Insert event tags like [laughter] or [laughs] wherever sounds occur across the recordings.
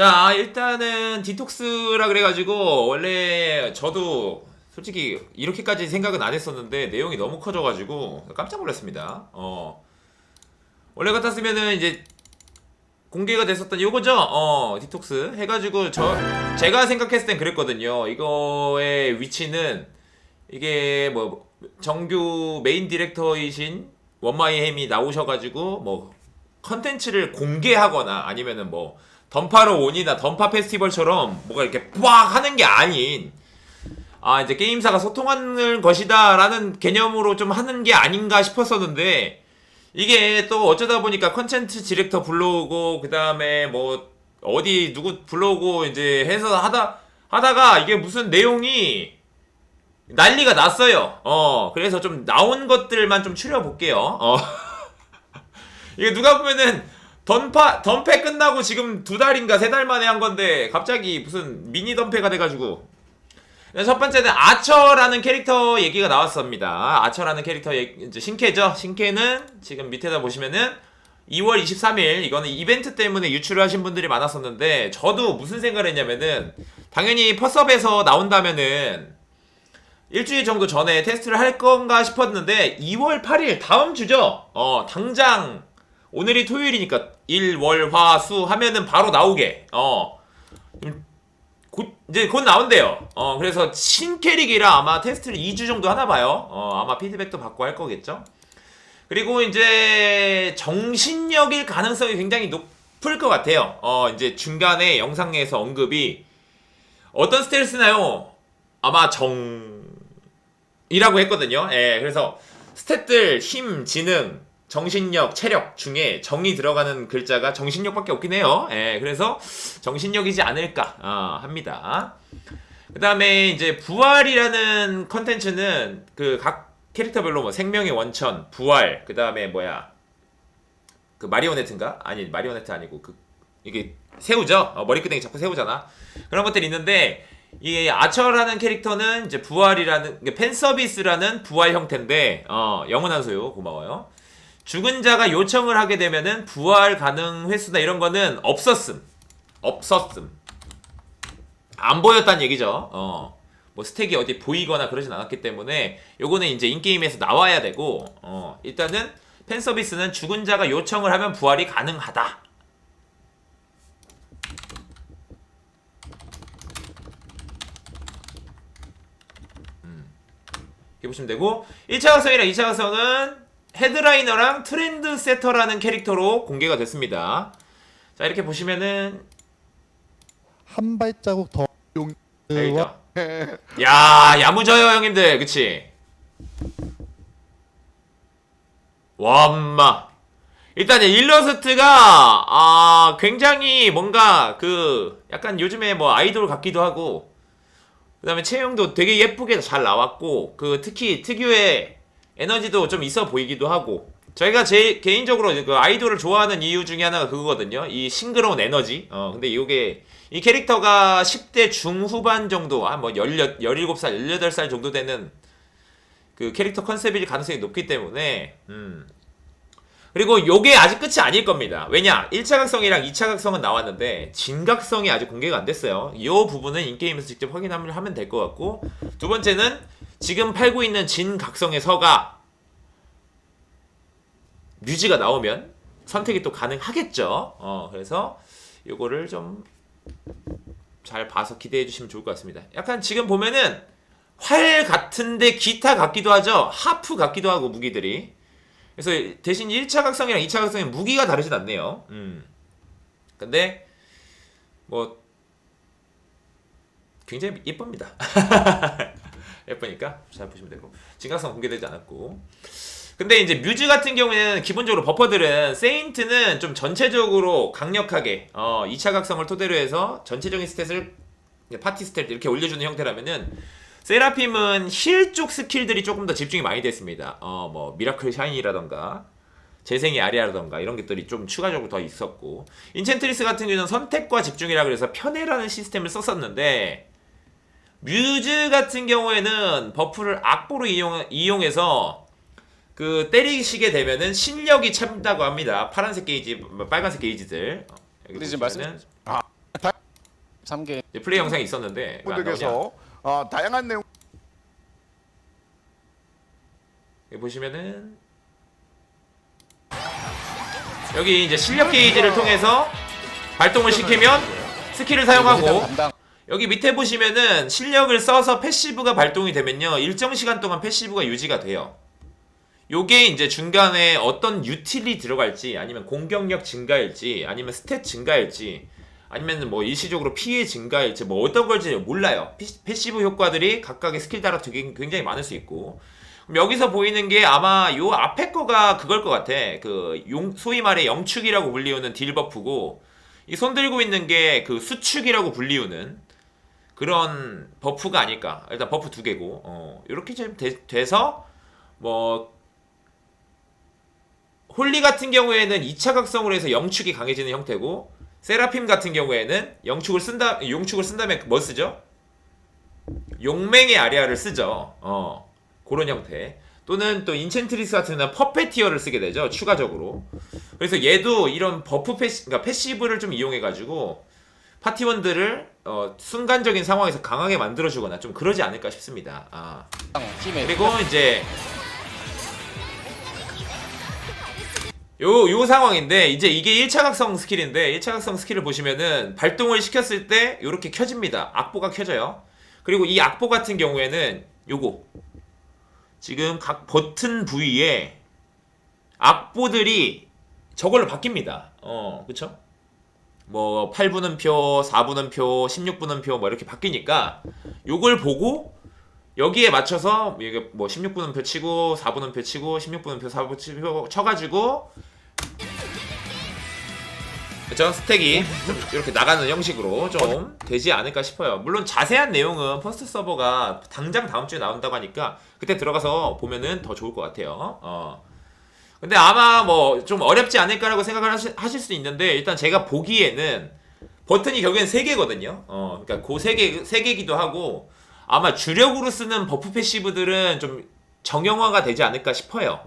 자 일단은 디톡스라 그래가지고 원래 저도 솔직히 이렇게까지 생각은 안 했었는데 내용이 너무 커져가지고 깜짝 놀랐습니다. 어 원래 같았으면은 이제 공개가 됐었던 요거죠. 어 디톡스 해가지고 저 제가 생각했을 땐 그랬거든요. 이거의 위치는 이게 뭐 정규 메인 디렉터이신 원마이햄이 나오셔가지고 뭐 컨텐츠를 공개하거나 아니면은 뭐 던파로 온이나 던파 페스티벌처럼 뭐가 이렇게 빡 하는 게 아닌 아 이제 게임사가 소통하는 것이다라는 개념으로 좀 하는 게 아닌가 싶었었는데 이게 또 어쩌다 보니까 컨텐츠 디렉터 불러오고 그 다음에 뭐 어디 누구 불러오고 이제 해서 하다 하다가 이게 무슨 내용이 난리가 났어요. 어 그래서 좀 나온 것들만 좀 추려 볼게요. 어 [laughs] 이게 누가 보면은 던파 던패 끝나고 지금 두 달인가 세 달 만에 한 건데 갑자기 무슨 미니 던패가 돼가지고 첫 번째는 아처라는 캐릭터 얘기가 나왔습니다. 아처라는 캐릭터 얘기, 신캐죠. 신캐는 지금 밑에다 보시면은 2월 23일 이거는 이벤트 때문에 유출을 하신 분들이 많았었는데 저도 무슨 생각을 했냐면은 당연히 퍼섭에서 나온다면은 일주일 정도 전에 테스트를 할 건가 싶었는데 2월 8일 다음 주죠. 어 당장 오늘이 토요일이니까 일, 월, 화, 수 하면은 바로 나오게. 어. 음, 곧 이제 곧 나온대요. 어 그래서 신캐릭이라 아마 테스트를 2주 정도 하나 봐요. 어 아마 피드백도 받고 할 거겠죠. 그리고 이제 정신력일 가능성이 굉장히 높을 것 같아요. 어 이제 중간에 영상에서 언급이 어떤 스타일 쓰나요? 아마 정이라고 했거든요. 예, 그래서 스탯들 힘, 지능, 정신력, 체력 중에 정이 들어가는 글자가 정신력밖에 없긴 해요. 예, 그래서 정신력이지 않을까 아, 합니다. 그 다음에 이제 부활이라는 컨텐츠는 그 각 캐릭터별로 뭐 생명의 원천, 부활, 그 다음에 뭐야 그 마리오네트인가? 아니 마리오네트 아니고 그 이게 새우죠. 어, 머리끄댕이 자꾸 새우잖아. 그런 것들이 있는데 이 아처라는 캐릭터는 이제 부활이라는 팬 서비스라는 부활 형태인데 어, 영원한 소유 고마워요. 죽은 자가 요청을 하게 되면은 부활 가능 횟수나 이런 거는 없었음. 없었음. 안 보였단 얘기죠. 어. 뭐 스택이 어디 보이거나 그러진 않았기 때문에 요거는 이제 인게임에서 나와야 되고 어. 일단은 팬 서비스는 죽은 자가 요청을 하면 부활이 가능하다. 이렇게 보시면 되고 1차 각성이랑 2차 각성은 헤드라이너랑 트렌드 세터라는 캐릭터로 공개가 됐습니다. 자 이렇게 보시면은 한 발자국 더 용와 알죠? 야 야무져요 형님들 그치? 와 엄마 일단 일러스트가 아 굉장히 뭔가 그 약간 요즘에 뭐 아이돌 같기도 하고 그 다음에 체형도 되게 예쁘게 잘 나왔고 그 특히 특유의 에너지도 좀 있어 보이기도 하고 저희가 제 개인적으로 그 아이돌을 좋아하는 이유 중에 하나가 그거거든요 이 싱그러운 에너지 어 근데 이게 이 캐릭터가 10대 중후반 정도 한뭐 17살 18살 정도 되는 그 캐릭터 컨셉일 가능성이 높기 때문에 음 그리고 요게 아직 끝이 아닐 겁니다. 왜냐? 1차 각성이랑 2차 각성은 나왔는데 진각성이 아직 공개가 안 됐어요. 이 부분은 인게임에서 직접 확인하면 하면 될것 같고 두 번째는 지금 팔고 있는 진각성의 서가 뮤지가 나오면 선택이 또 가능하겠죠. 어, 그래서 요거를 좀 잘 봐서 기대해 주시면 좋을 것 같습니다. 약간 지금 보면은 활 같은데 기타 같기도 하죠. 하프 같기도 하고 무기들이. 그래서 대신 1차 각성이랑 2차 각성의 무기가 다르진 않네요. 음. 근데 뭐 굉장히 예쁩니다. [laughs] 예쁘니까 잘 보시면 되고. 진각성 공개되지 않았고. 근데 이제 뮤즈 같은 경우에는 기본적으로 버퍼들은 세인트는 좀 전체적으로 강력하게 어 2차 각성을 토대로 해서 전체적인 스탯을 파티 스탯 이렇게 올려주는 형태라면은 세라핌은 힐 쪽 스킬들이 조금 더 집중이 많이 됐습니다. 어 뭐 미라클 샤인이라던가 재생의 아리아라던가 이런 것들이 좀 추가적으로 더 있었고. 인챈트리스 같은 경우는 선택과 집중이라 그래서 편애라는 시스템을 썼었는데 뮤즈 같은 경우에는 버프를 악보로 이용, 이용해서 그 때리시게 되면은 실력이 찬다고 합니다. 파란색 게이지, 뭐 빨간색 게이지들. 어, 여기 근데 지금 보시면은 말씀- 아, 다- 3개 이제 플레이 영상이 있었는데 왜안 나오냐? 분들께서 어, 다양한 내용 여기 보시면은 여기 이제 실력 게이지를 통해서 발동을 시키면 스킬을 사용하고 담당 여기 밑에 보시면은 실력을 써서 패시브가 발동이 되면요 일정 시간 동안 패시브가 유지가 돼요. 요게 이제 중간에 어떤 유틸이 들어갈지 아니면 공격력 증가일지 아니면 스탯 증가일지 아니면 뭐 일시적으로 피해 증가일지 뭐 어떤 걸지 몰라요. 피- 패시브 효과들이 각각의 스킬 따라 되게 굉장히 많을 수 있고 그럼 여기서 보이는 게 아마 요 앞에 거가 그걸 것 같아. 그 용, 소위 말해 영축이라고 불리우는 딜 버프고 이 손 들고 있는 게 그 수축이라고 불리우는 그런 버프가 아닐까. 일단 버프 두 개고, 어, 이렇게 좀 돼, 돼서 뭐 홀리 같은 경우에는 2차 각성으로 해서 영축이 강해지는 형태고, 세라핌 같은 경우에는 영축을 쓴다, 용축을 쓴 다음에 뭐 쓰죠? 용맹의 아리아를 쓰죠. 어, 그런 형태. 또는 또 인챈트리스 같은 경우는 퍼페티어를 쓰게 되죠. 추가적으로. 그래서 얘도 이런 버프 패시, 그러니까 패시브를 좀 이용해가지고 파티원들을 어, 순간적인 상황에서 강하게 만들어주거나 좀 그러지 않을까 싶습니다. 아. 팀에 그리고 이제 요, 요 상황인데 이제 이게 1차 각성 스킬인데 1차 각성 스킬을 보시면은 발동을 시켰을 때 요렇게 켜집니다. 악보가 켜져요. 그리고 이 악보 같은 경우에는 요거 지금 각 버튼 부위에 악보들이 저걸로 바뀝니다. 어, 그쵸? 뭐 8분음표, 4분음표, 16분음표 뭐 이렇게 바뀌니까 요걸 보고 여기에 맞춰서 이게 뭐 16분음표 치고 4분음표 치고 16분음표 4분음표 치고 쳐가지고 그쵸 스택이 좀 이렇게 나가는 형식으로 좀 되지 않을까 싶어요. 물론 자세한 내용은 퍼스트 서버가 당장 다음 주에 나온다고 하니까 그때 들어가서 보면은 더 좋을 것 같아요. 어. 근데 아마 뭐 좀 어렵지 않을까라고 생각을 하시, 하실 수 있는데 일단 제가 보기에는 버튼이 결국엔 세 개거든요. 어, 그러니까 그세 개, 세 개기도 하고 아마 주력으로 쓰는 버프 패시브들은 좀 정형화가 되지 않을까 싶어요.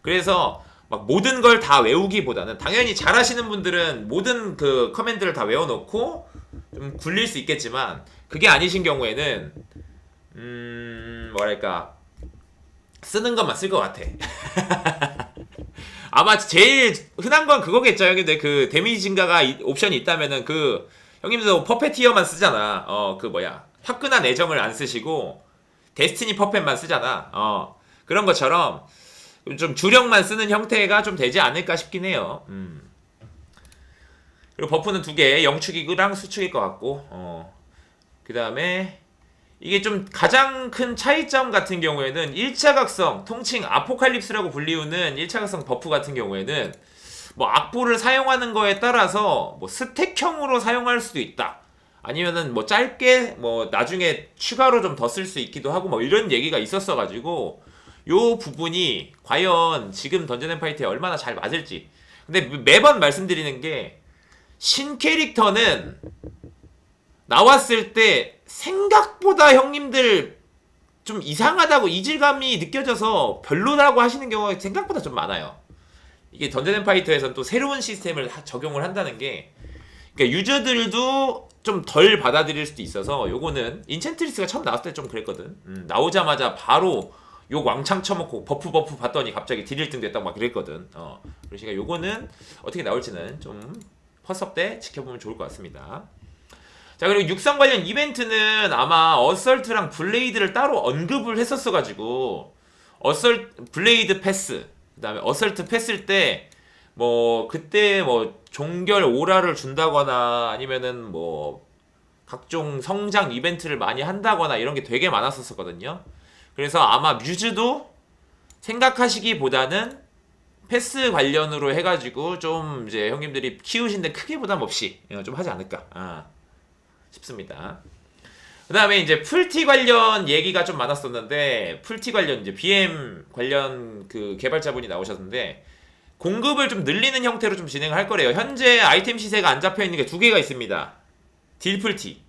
그래서 막 모든 걸 다 외우기보다는 당연히 잘하시는 분들은 모든 그 커맨드를 다 외워놓고 좀 굴릴 수 있겠지만 그게 아니신 경우에는 음 뭐랄까 쓰는 것만 쓸 것 같아. 아마 제일 흔한 건 그거겠죠, 형님들. 그 데미지 증가가 이- 옵션이 있다면은 그 형님도 퍼페티어만 쓰잖아. 어, 그 뭐야. 화끈한 애정을 안 쓰시고 데스티니 퍼펫만 쓰잖아. 어. 그런 것처럼 좀 주력만 쓰는 형태가 좀 되지 않을까 싶긴 해요. 음. 그리고 버프는 두 개, 영축이랑 수축일 것 같고, 어. 그 다음에 이게 좀 가장 큰 차이점 같은 경우에는 1차 각성, 통칭 아포칼립스라고 불리우는 1차 각성 버프 같은 경우에는 뭐 악보를 사용하는 거에 따라서 뭐 스택형으로 사용할 수도 있다. 아니면은 뭐 짧게 뭐 나중에 추가로 좀 더 쓸 수 있기도 하고 뭐 이런 얘기가 있었어 가지고 요 부분이 과연 지금 던전 앤 파이트에 얼마나 잘 맞을지. 근데 매번 말씀드리는 게 신 캐릭터는 나왔을 때 생각보다 형님들 좀 이상하다고 이질감이 느껴져서 별로라고 하시는 경우가 생각보다 좀 많아요. 이게 던전 앤 파이터에서는 또 새로운 시스템을 하- 적용을 한다는 게 그러니까 유저들도 좀 덜 받아들일 수도 있어서 요거는 인챈트리스가 처음 나왔을 때 좀 그랬거든. 음, 나오자마자 바로 욕 왕창 쳐먹고 버프 버프 봤더니 갑자기 딜 1등 됐다고 막 그랬거든. 어. 그러니까 요거는 어떻게 나올지는 좀 퍼스업 때 지켜보면 좋을 것 같습니다. 자 그리고 육성 관련 이벤트는 아마 어설트랑 블레이드를 따로 언급을 했었어가지고 어설 블레이드 패스 그다음에 어설트 패스일 때 뭐 그때 뭐 종결 오라를 준다거나 아니면은 뭐 각종 성장 이벤트를 많이 한다거나 이런 게 되게 많았었거든요. 그래서 아마 뮤즈도 생각하시기보다는 패스 관련으로 해가지고 좀 이제 형님들이 키우신데 크게 부담 없이 어, 좀 하지 않을까 아, 싶습니다. 그 다음에 이제 풀티 관련 얘기가 좀 많았었는데 풀티 관련 이제 BM 관련 그 개발자분이 나오셨는데 공급을 좀 늘리는 형태로 좀 진행을 할 거래요. 현재 아이템 시세가 안 잡혀 있는 게 두 개가 있습니다. 딜풀티.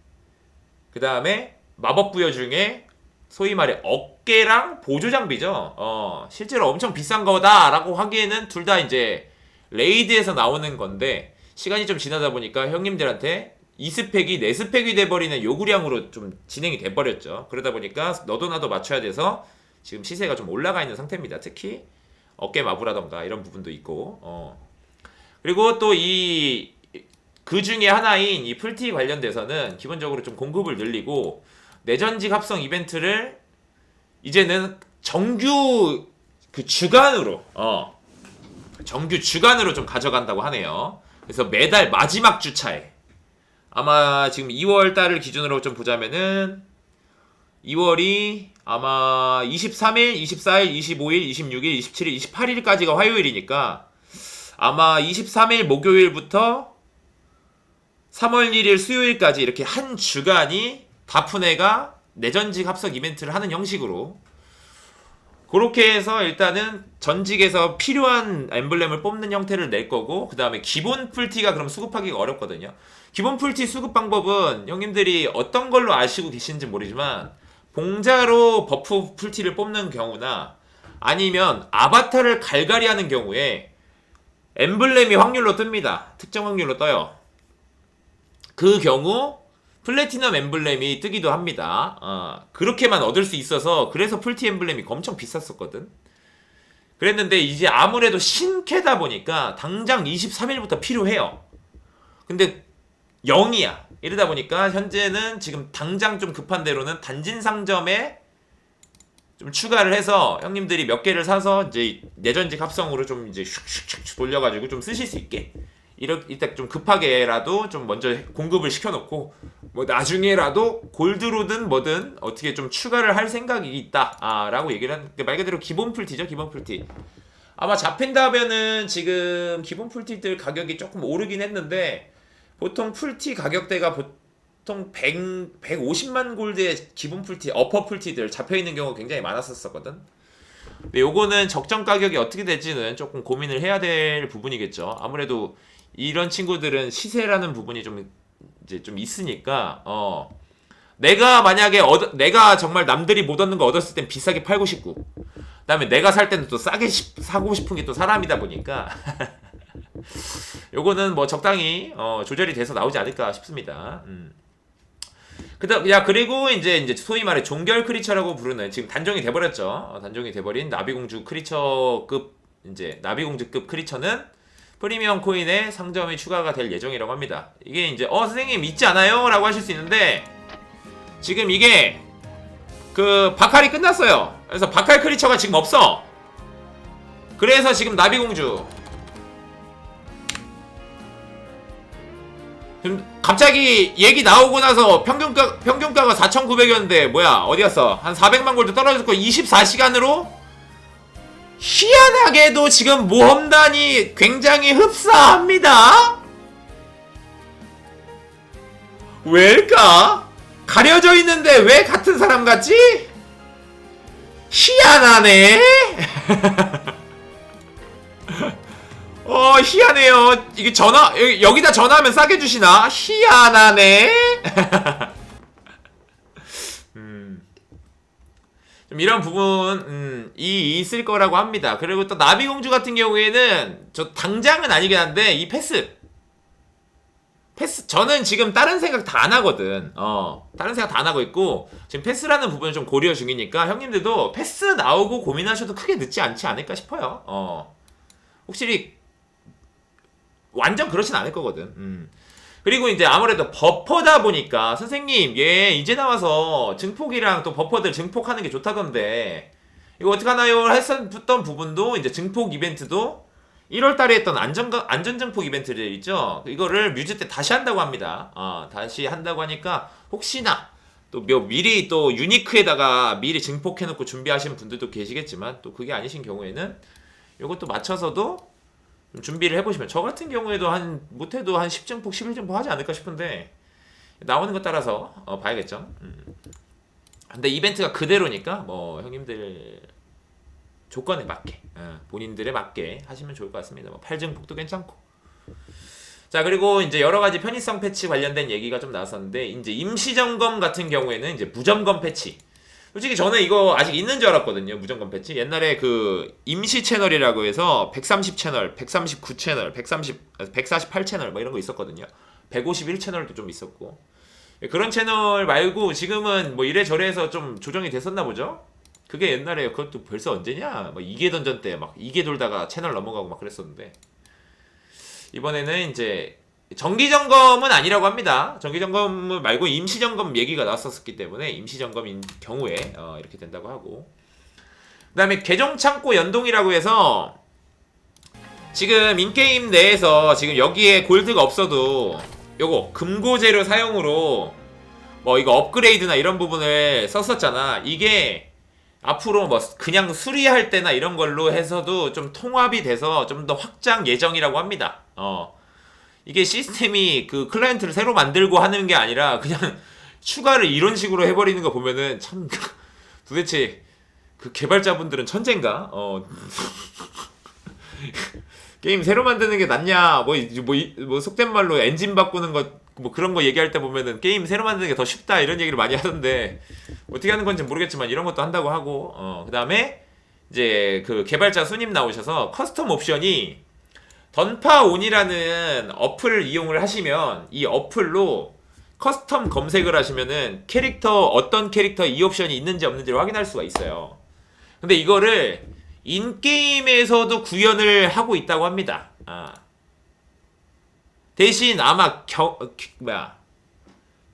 그 다음에 마법 부여 중에 소위 말해 어깨랑 보조 장비죠. 어, 실제로 엄청 비싼 거다라고 하기에는 둘 다 이제 레이드에서 나오는 건데 시간이 좀 지나다 보니까 형님들한테 2스펙이 4스펙이 돼버리는 요구량으로 좀 진행이 돼버렸죠. 그러다 보니까 너도 나도 맞춰야 돼서 지금 시세가 좀 올라가 있는 상태입니다. 특히 어깨 마부라던가 이런 부분도 있고 어. 그리고 또 이 그 중에 하나인 이 풀티 관련돼서는 기본적으로 좀 공급을 늘리고 내전직 합성 이벤트를 이제는 정규 그 주간으로 어 정규 주간으로 좀 가져간다고 하네요. 그래서 매달 마지막 주차에 아마 지금 2월 달을 기준으로 좀 보자면은 2월이 아마 23일, 24일, 25일, 26일, 27일, 28일까지가 화요일이니까 아마 23일 목요일부터 3월 1일 수요일까지 이렇게 한 주간이 다프네가 내전직 합석 이벤트를 하는 형식으로 그렇게 해서 일단은 전직에서 필요한 엠블렘을 뽑는 형태를 낼 거고 그 다음에 기본 풀티가 그럼 수급하기가 어렵거든요. 기본 풀티 수급 방법은 형님들이 어떤 걸로 아시고 계신지 모르지만 봉자로 버프 풀티를 뽑는 경우나 아니면 아바타를 갈갈이 하는 경우에 엠블렘이 확률로 뜹니다. 특정 확률로 떠요. 그 경우 플래티넘 엠블렘이 뜨기도 합니다. 어, 그렇게만 얻을 수 있어서 그래서 풀티 엠블렘이 엄청 비쌌었거든. 그랬는데 이제 아무래도 신캐다 보니까 당장 23일부터 필요해요. 근데 0이야. 이러다 보니까 현재는 지금 당장 좀 급한 대로는 단진 상점에 좀 추가를 해서 형님들이 몇 개를 사서 이제 내전직 합성으로 좀 이제 슉슉슉 돌려가지고 좀 쓰실 수 있게 이렇게 일단 좀 급하게라도 좀 먼저 공급을 시켜놓고 뭐 나중에라도 골드로든 뭐든 어떻게 좀 추가를 할 생각이 있다라고 얘기를 한말 그대로 기본 풀티죠 기본 풀티. 아마 잡힌다면은 지금 기본 풀티들 가격이 조금 오르긴 했는데 보통 풀티 가격대가 보통 100, 150만 골드의 기본 풀티 어퍼 풀티들 잡혀있는 경우가 굉장히 많았었거든. 근데 요거는 적정 가격이 어떻게 될지는 조금 고민을 해야 될 부분이겠죠. 아무래도 이런 친구들은 시세라는 부분이 좀 이제 좀 있으니까 어 내가 만약에 얻 내가 정말 남들이 못 얻는 거 얻었을 땐 비싸게 팔고 싶고 그다음에 내가 살 때는 또 싸게 시- 사고 싶은 게 또 사람이다 보니까 [laughs] 요거는 뭐 적당히 어, 조절이 돼서 나오지 않을까 싶습니다. 음. 그다음 야 그리고 이제 이제 소위 말해 종결 크리처라고 부르는 지금 단종이 돼버렸죠. 어, 단종이 돼버린 나비공주 크리처급 이제 나비공주급 크리처는 프리미엄 코인에 상점이 추가가 될 예정이라고 합니다. 이게 이제 어 선생님 있지 않아요?라고 하실 수 있는데 지금 이게 그 바칼이 끝났어요. 그래서 바칼 크리처가 지금 없어. 그래서 지금 나비공주 갑자기 얘기 나오고 나서 평균가 평균가가 4,900이었는데 뭐야 어디 갔어? 한 400만 골드 떨어졌고 24시간으로 희한하게도 지금 모험단이 굉장히 흡사합니다. 왜일까? 가려져 있는데 왜 같은 사람 같지? 희한하네. [laughs] 어 희한해요. 이게 전화 여기, 여기다 전화하면 싸게 주시나? 희한하네. [laughs] 좀 이런 부분 음, 이 있을 거라고 합니다. 그리고 또 나비공주 같은 경우에는 저 당장은 아니긴 한데 이 패스 패스 저는 지금 다른 생각 다 안 하거든. 어 다른 생각 다 안 하고 있고 지금 패스라는 부분을 좀 고려 중이니까 형님들도 패스 나오고 고민하셔도 크게 늦지 않지 않을까 싶어요. 어 확실히 완전 그렇진 않을 거거든. 음. 그리고 이제 아무래도 버퍼다 보니까 선생님 얘 이제 나와서 증폭이랑 또 버퍼들 증폭하는 게 좋다던데 이거 어떡하나요 했었던 부분도 이제 증폭 이벤트도 1월 달에 했던 안전 안전 증폭 이벤트들 있죠. 이거를 뮤즈 때 다시 한다고 합니다. 어, 다시 한다고 하니까 혹시나 또몇 미리 또 유니크에다가 미리 증폭해 놓고 준비하신 분들도 계시겠지만 또 그게 아니신 경우에는 이것도 맞춰서도 좀 준비를 해보시면 저 같은 경우에도 한 못해도 한 10증폭, 11증폭 하지 않을까 싶은데 나오는 것 따라서 어, 봐야겠죠. 음. 근데 이벤트가 그대로니까 뭐 형님들 조건에 맞게 어, 본인들에 맞게 하시면 좋을 것 같습니다. 뭐 8증폭도 괜찮고. 자 그리고 이제 여러 가지 편의성 패치 관련된 얘기가 좀 나왔었는데 이제 임시 점검 같은 경우에는 이제 무점검 패치. 솔직히 저는 이거 아직 있는 줄 알았거든요. 무점검 패치. 옛날에 그 임시 채널이라고 해서 130 채널, 139 채널, 130, 148 채널 뭐 이런 거 있었거든요. 151 채널도 좀 있었고 예, 그런 채널 말고 지금은 뭐 이래저래 해서 좀 조정이 됐었나 보죠 그게 옛날에 그것도 벌써 언제냐 뭐 이계 던전 때 막 이계 돌다가 채널 넘어가고 막 그랬었는데 이번에는 이제 정기 점검은 아니라고 합니다. 정기 점검 말고 임시 점검 얘기가 나왔었기 때문에 임시 점검인 경우에 어, 이렇게 된다고 하고 그다음에 계정 창고 연동이라고 해서 지금 인게임 내에서 지금 여기에 골드가 없어도 요거 금고 재료 사용으로 뭐 이거 업그레이드나 이런 부분을 썼었잖아. 이게 앞으로 뭐 그냥 수리할 때나 이런 걸로 해서도 좀 통합이 돼서 좀 더 확장 예정이라고 합니다. 어. 이게 시스템이 그 클라이언트를 새로 만들고 하는 게 아니라 그냥 [laughs] 추가를 이런 식으로 해버리는 거 보면은 참 [laughs] 도대체 그 개발자분들은 천재인가? 어. [laughs] 게임 새로 만드는 게 낫냐? 뭐, 이- 뭐, 이- 뭐 속된 말로 엔진 바꾸는 것, 뭐 그런 거 얘기할 때 보면은 게임 새로 만드는 게 더 쉽다 이런 얘기를 많이 하던데 어떻게 하는 건지 모르겠지만 이런 것도 한다고 하고, 어, 그 다음에 이제 그 개발자 순임 나오셔서 커스텀 옵션이 던파온이라는 어플을 이용을 하시면 이 어플로 커스텀 검색을 하시면은 캐릭터 어떤 캐릭터 이 옵션이 있는지 없는지를 확인할 수가 있어요. 근데 이거를 인게임에서도 구현을 하고 있다고 합니다. 아. 대신 아마 겨, 뭐야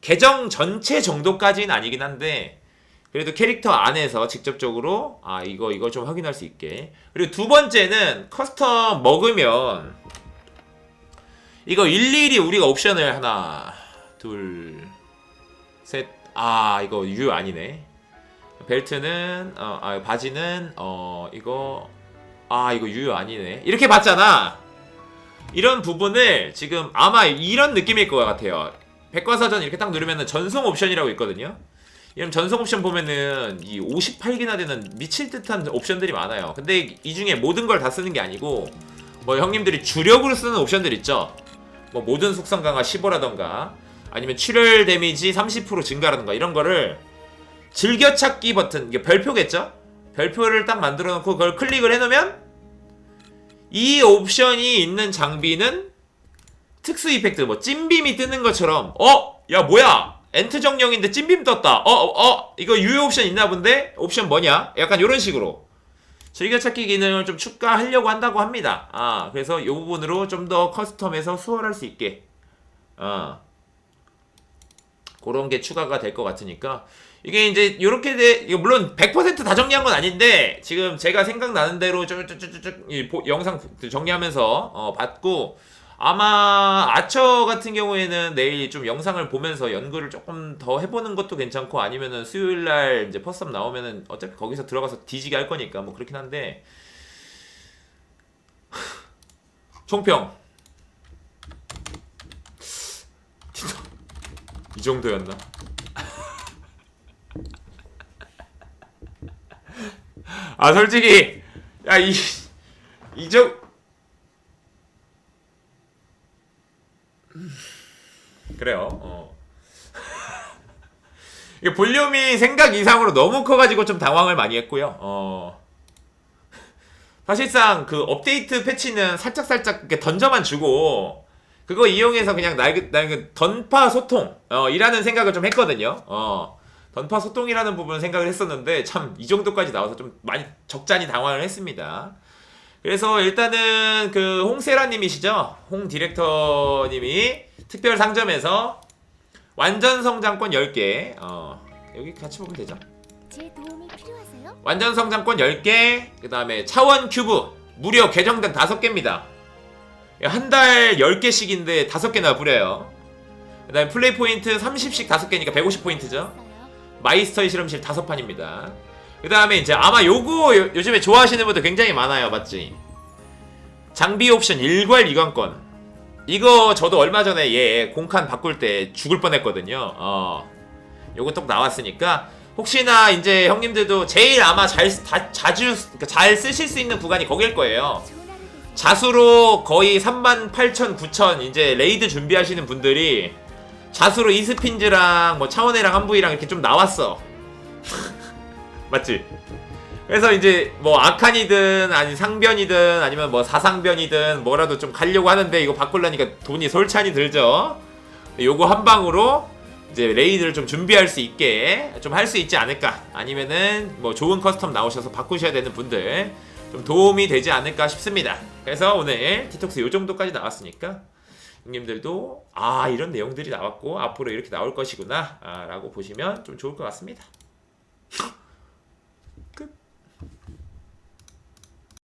계정 전체 정도까지는 아니긴 한데 그래도 캐릭터 안에서 직접적으로 아 이거 이거 좀 확인할 수 있게. 그리고 두 번째는 커스텀 먹으면 이거 일일이 우리가 옵션을 하나 둘 셋 아 이거 유 아니네. 벨트는 어, 아 바지는 어 이거 아 이거 유효 아니네. 이렇게 봤잖아. 이런 부분을 지금 아마 이런 느낌일 것 같아요. 백과사전 이렇게 딱 누르면은 전송 옵션이라고 있거든요 이런 전송 옵션 보면은 이 58개나 되는 미칠 듯한 옵션들이 많아요 근데 이 중에 모든 걸 다 쓰는 게 아니고 뭐 형님들이 주력으로 쓰는 옵션들 있죠 뭐 모든 속성 강화 15라던가 아니면 출혈 데미지 30% 증가라던가 이런 거를 즐겨찾기 버튼 이게 별표겠죠? 별표를 딱 만들어 놓고 그걸 클릭을 해 놓으면 이 옵션이 있는 장비는 특수 이펙트 뭐 찐빔이 뜨는 것처럼 어? 야 뭐야? 엔트 정령인데 찐빔 떴다. 어? 어? 어? 이거 유효 옵션 있나 본데? 옵션 뭐냐? 약간 이런 식으로 즐겨찾기 기능을 좀 추가하려고 한다고 합니다. 아, 그래서 이 부분으로 좀 더 커스텀해서 수월할 수 있게 아, 그런 게 추가가 될 것 같으니까 이게 이제 이렇게 돼 이거 물론 100%다 정리한 건 아닌데 지금 제가 생각나는 대로 쭉쭉쭉쭉 영상 정리하면서 어, 봤고 아마 아처 같은 경우에는 내일 좀 영상을 보면서 연구를 조금 더 해보는 것도 괜찮고 아니면은 수요일 날 이제 퍼스업 나오면은 어차피 거기서 들어가서 뒤지게 할 거니까 뭐 그렇긴 한데. [laughs] 총평. 이 정도였나? [laughs] 아 솔직히. 야이 이정 그래요. 어. [laughs] 볼륨이 생각 이상으로 너무 커가지고 좀 당황을 많이 했고요. 어. 사실상 그 업데이트 패치는 살짝 살짝 이렇게 던져만 주고 그거 이용해서 그냥 날, 날그 던파 소통 어, 이라는 생각을 좀 했거든요. 어. 던파 소통이라는 부분 생각을 했었는데 참 이 정도까지 나와서 좀 많이 적잖이 당황을 했습니다. 그래서 일단은 그 홍세라님이시죠? 홍 디렉터님이 특별 상점에서 완전 성장권 10개 어, 여기 같이 보면 되죠. 제 도움이 필요하세요? 완전 성장권 10개, 그 다음에 차원 큐브, 무려 계정당 5개입니다. 한 달 10개씩인데 5개나 뿌려요. 그 다음에 플레이 포인트 30씩 5개니까 150포인트죠. 있어요. 마이스터의 실험실 5판입니다. 그 다음에 이제 아마 요거 요, 요즘에 좋아하시는 분들 굉장히 많아요. 맞지? 장비 옵션 일괄 이관권. 이거 저도 얼마 전에 얘 공칸 바꿀 때 죽을 뻔했거든요. 어. 요거 또 나왔으니까 혹시나 이제 형님들도 제일 아마 잘 쓰- 다, 자주 쓰- 그러니까 잘 쓰실 수 있는 구간이 거길 거예요. 자수로 거의 3만 8천 9천 이제 레이드 준비하시는 분들이 자수로 이스핀즈랑 뭐 차원회랑 한부이랑 이렇게 좀 나왔어. 맞지? 그래서 이제 뭐 아칸이든 아니 상변이든 아니면 뭐 사상변이든 뭐라도 좀 가려고 하는데 이거 바꾸려니까 돈이 솔찬히 들죠. 요거 한 방으로 이제 레이드를 좀 준비할 수 있게 좀 할 수 있지 않을까 아니면은 뭐 좋은 커스텀 나오셔서 바꾸셔야 되는 분들 좀 도움이 되지 않을까 싶습니다 그래서 오늘 디톡스 요 정도까지 나왔으니까 형님들도 아 이런 내용들이 나왔고 앞으로 이렇게 나올 것이구나 아, 라고 보시면 좀 좋을 것 같습니다